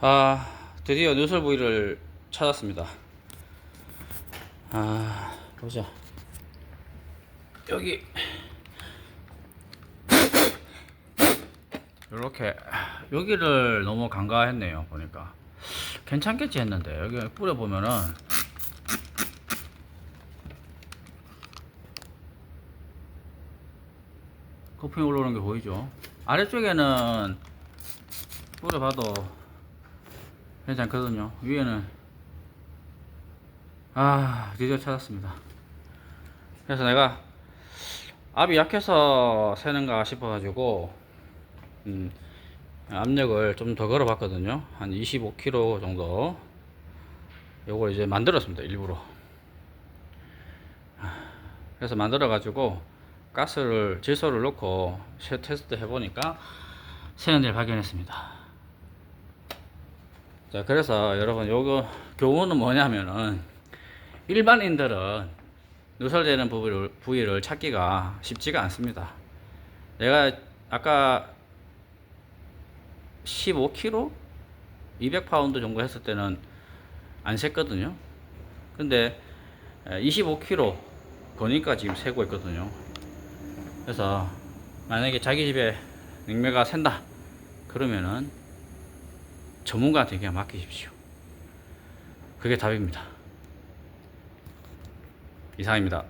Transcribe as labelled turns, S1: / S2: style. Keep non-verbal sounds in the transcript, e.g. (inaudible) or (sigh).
S1: 아, 드디어 누설 부위를 찾았습니다. 아, 보자. 여기. (coughs) 이렇게 여기를 너무 간과했네요 보니까 괜찮겠지 했는데 여기 뿌려 보면은 거품이 올라오는 게 보이죠 아래쪽에는 뿌려봐도 괜찮거든요. 위에는 아 드디어 찾았습니다. 그래서 내가 압이 약해서 새는가 싶어 가지고 음, 압력을 좀 더 걸어 봤거든요. 한 25kg 정도. 요걸 이제 만들었습니다 일부러. 그래서 만들어 가지고 가스를 질소를 넣고 쉐 테스트 해보니까 새는 일 발견했습니다 자 그래서 여러분 요거 교훈은 뭐냐면은 일반인들은 누설되는 부위를, 부위를 찾기가 쉽지가 않습니다 내가 아까 15kg? 200파운드 정도 했을 때는 안 셌거든요. 근데 25kg 거니까 지금 세고 있거든요. 그래서 만약에 자기 집에 냉매가 샌다. 그러면은 전문가한테 그냥 맡기십시오. 그게 답입니다. 이상입니다.